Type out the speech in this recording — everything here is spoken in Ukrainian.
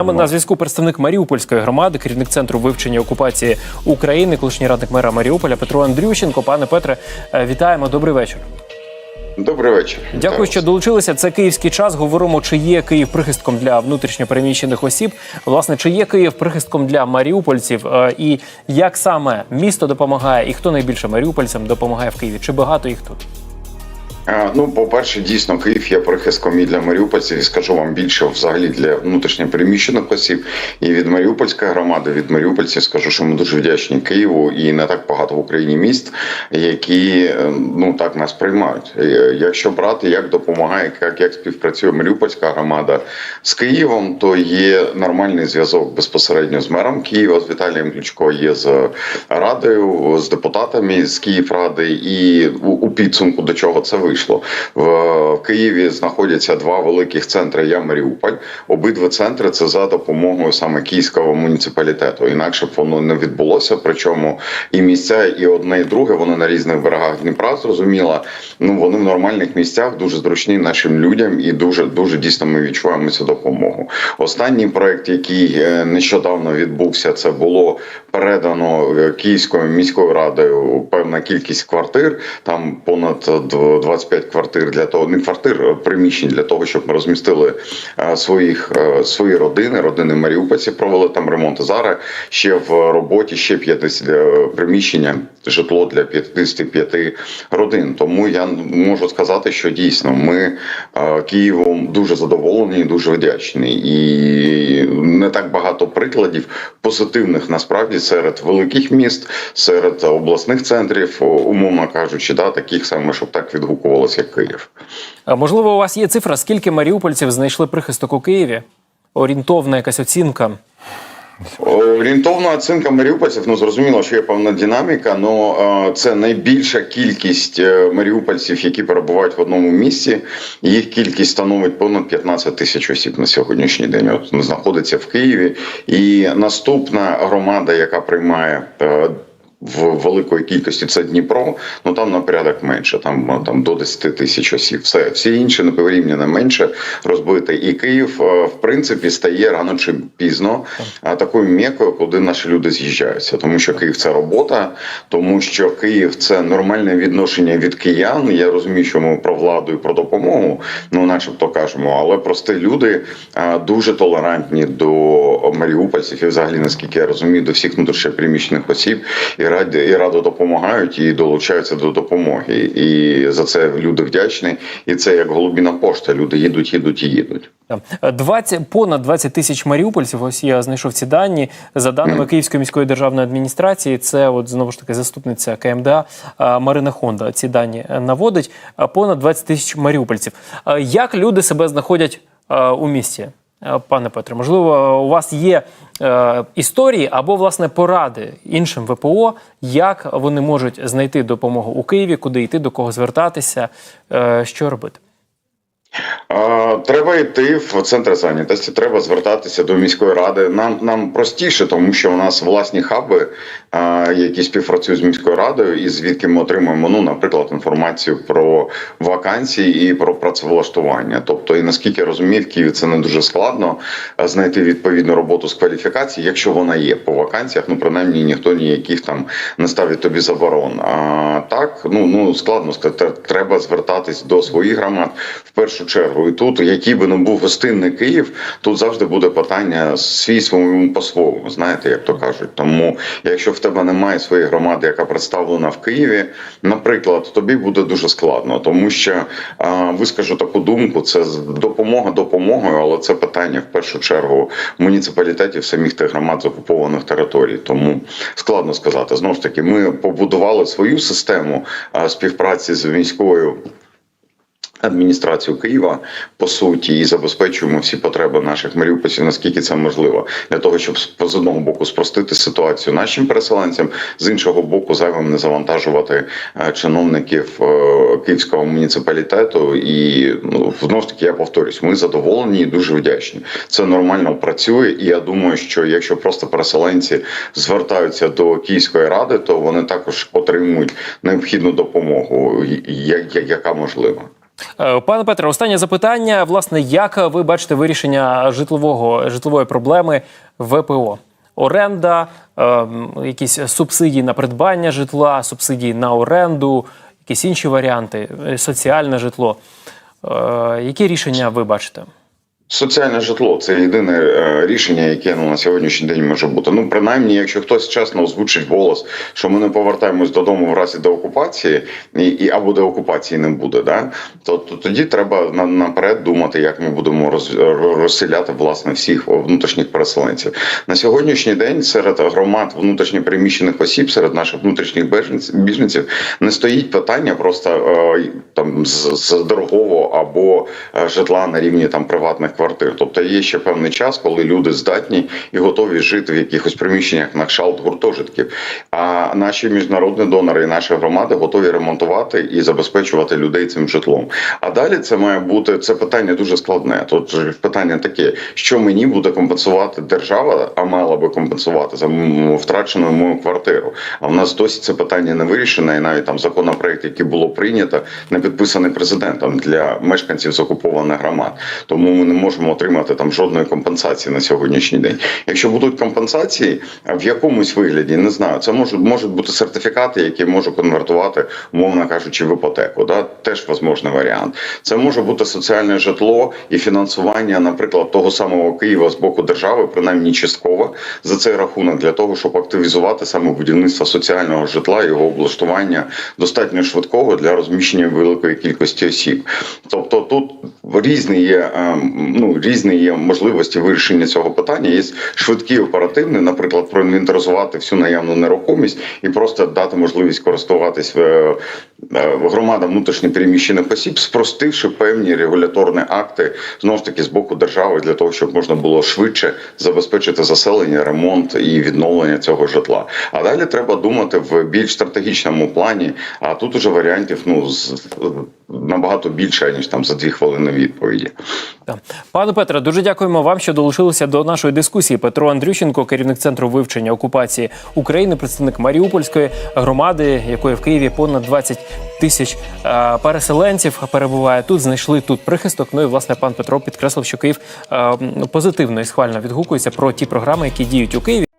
Нами на зв'язку представник Маріупольської громади, керівник центру вивчення окупації України, колишній радник мера Маріуполя Петро Андрющенко. Пане Петре, е, вітаємо. Добрий вечір. Добрий вечір. Дякую, що долучилися. Це київський час. Говоримо, чи є Київ прихистком для внутрішньопереміщених осіб. Власне, чи є Київ прихистком для маріупольців, Е, і як саме місто допомагає, і хто найбільше маріупольцям допомагає в Києві? Чи багато їх тут? Ну, по-перше, дійсно, Київ є прихистком і для маріупольців, і скажу вам більше взагалі для внутрішньопереміщених осіб. І від Маріупольської громади, від маріупольців скажу, що ми дуже вдячні Києву і не так багато в Україні міст, які е, ну так нас приймають. Е, Якщо брати, як допомагає, як, як співпрацює Маріупольська громада з Києвом, то є нормальний зв'язок безпосередньо з мером Києва, з Віталієм Кличко, є з радою, з депутатами з Київради, і у, у підсумку до чого це вийшло. В Києві знаходяться два великих центри. Я Маріуполь. Обидва центри це за допомогою саме київського муніципалітету. Інакше б воно не відбулося. Причому і місця, і одне, і друге вони на різних берегах Дніпра. Зрозуміло. Ну вони в нормальних місцях дуже зручні нашим людям, і дуже дуже дійсно ми відчуваємо цю допомогу. Останній проект, який е, нещодавно відбувся, це було передано е, Київською міською радою певна кількість квартир. Там понад дв- 25 квартир для того, не квартир, приміщень для того, щоб ми розмістили своїх свої родини. Родини Маріупольці провели там ремонт. Зараз ще в роботі ще 50 е, приміщення, житло для 55 родин. Тому я можу сказати, що дійсно ми Києвом дуже задоволені, дуже вдячні. І не так багато прикладів позитивних насправді серед великих міст, серед обласних центрів, умовно кажучи, да, таких саме, щоб так відгукувалося, як Київ. А, Можливо, у вас є цифра, скільки маріупольців знайшли прихисток у Києві? Орієнтовна якась оцінка. Орієнтовна оцінка маріупольців, ну зрозуміло, що є певна динаміка, але це найбільша кількість е, маріупольців, які перебувають в одному місці. Їх кількість становить понад 15 тисяч осіб на сьогоднішній день. От знаходиться в Києві. І наступна громада, яка приймає. Е, В великої кількості це Дніпро, ну там на порядок менше, там там до 10 тисяч осіб. Все всі інші не порівняно менше розбити. І Київ е, в принципі стає рано чи пізно а, такою м'якою, куди наші люди з'їжджаються. Тому що Київ це робота, тому що Київ це нормальне відношення від киян. Я розумію, що ми про владу і про допомогу, ну начебто кажемо, але прості люди дуже толерантні до маріупольців і взагалі, наскільки я розумію, до всіх внутрішньопереміщених осіб і раді і радо допомагають і долучаються до допомоги. І за це люди вдячні. І це як голубіна пошта. Люди їдуть, їдуть і їдуть. Там 20, понад 20 тисяч маріупольців. Ось я знайшов ці дані. За даними Київської міської державної адміністрації, це от знову ж таки заступниця КМДА Марина Хонда. Ці дані е, наводить. Понад 20 тисяч маріупольців. Як люди себе знаходять у місті? Е, Пане Петре, можливо, у вас є е, історії або власне поради іншим ВПО, як вони можуть знайти допомогу у Києві, куди йти, до кого звертатися, е, що робити? Треба йти в центр зайнятості, треба звертатися до міської ради. Нам нам простіше, тому що у нас власні хаби, а, які співпрацюють з міською радою, і звідки ми отримуємо, ну, наприклад, інформацію про вакансії і про працевлаштування. Тобто, і наскільки я розумію, в Києві це не дуже складно знайти відповідну роботу з кваліфікації, якщо вона є по вакансіях. Ну принаймні ніхто ніяких там не ставить тобі заборон. А так, ну ну складно сказати, треба звертатись до своїх громад в першу чергу. І тут, який би не був гостинний Київ, тут завжди буде питання свій своєму по-своєму, знаєте, як то кажуть. Тому, якщо в тебе немає своєї громади, яка представлена в Києві, наприклад, тобі буде дуже складно, тому що а, вискажу таку думку: це допомога допомогою, але це питання в першу чергу муніципалітетів самих тих громад з окупованих територій. Тому складно сказати. Знову ж таки, ми побудували свою систему а, співпраці з міською адміністрацію Києва по суті і забезпечуємо всі потреби наших маріупольців, наскільки це можливо, для того, щоб з одного боку спростити ситуацію нашим переселенцям, з іншого боку, зайвим не завантажувати е, чиновників е, київського муніципалітету. І ну знову ж таки я повторюсь, ми задоволені і дуже вдячні. Це нормально працює, і я думаю, що якщо просто переселенці звертаються до Київської ради, то вони також отримують необхідну допомогу, яка можлива. Е, Пане Петре, останнє запитання. Власне, як ви бачите вирішення житлового житлової проблеми ВПО? Оренда, е, якісь субсидії на придбання житла, субсидії на оренду, якісь інші варіанти, е, соціальне житло. Е, які рішення ви бачите? Соціальне житло це єдине е, рішення, яке ну, на сьогоднішній день може бути. Ну, принаймні, якщо хтось чесно озвучить голос, що ми не повертаємось додому в разі деокупації, і, і або деокупації не буде, да? то, то тоді треба на, наперед думати, як ми будемо роз, розселяти власне всіх внутрішніх переселенців. На сьогоднішній день серед громад внутрішньопереміщених осіб, серед наших внутрішніх біженців, біженців не стоїть питання просто е, там з, з дорогого або е, житла на рівні там приватних квартир. Тобто є ще певний час, коли люди здатні і готові жити в якихось приміщеннях на кшталт гуртожитків. А наші міжнародні донори і наші громади готові ремонтувати і забезпечувати людей цим житлом. А далі це має бути це питання дуже складне. Тут питання таке, що мені буде компенсувати держава, а мала би компенсувати за втрачену мою квартиру. А в нас досі це питання не вирішено, і навіть там законопроект, який було прийнято, не підписаний президентом для мешканців з окупованих громад. Тому ми не можемо отримати там жодної компенсації на сьогоднішній день. Якщо будуть компенсації в якомусь вигляді, не знаю, це можуть можуть бути сертифікати, які можу конвертувати, умовно кажучи, в іпотеку. Да? Теж можливий варіант. Це може бути соціальне житло і фінансування, наприклад, того самого Києва з боку держави, принаймні частково за цей рахунок для того, щоб активізувати саме будівництво соціального житла, його облаштування достатньо швидкого для розміщення великої кількості осіб. Тобто тут різні є ем, ну різні є можливості вирішення цього питання. Є швидкі оперативні, наприклад, проінвентаризувати всю наявну нерухомість і просто дати можливість користуватись е, е, громадам внутрішньопереміщених осіб, спростивши певні регуляторні акти знову ж таки з боку держави для того, щоб можна було швидше забезпечити заселення, ремонт і відновлення цього житла. А далі треба думати в більш стратегічному плані. А тут уже варіантів ну з набагато більше ніж там за дві хвилини відповіді. Пане Петре, дуже дякуємо вам, що долучилися до нашої дискусії. Петро Андрющенко, керівник центру вивчення окупації України, представник Маріупольської громади, якої в Києві понад 20 тисяч е, переселенців перебуває тут. Знайшли тут прихисток. Ну і власне пан Петро підкреслив, що Київ е, позитивно і схвально відгукується про ті програми, які діють у Києві.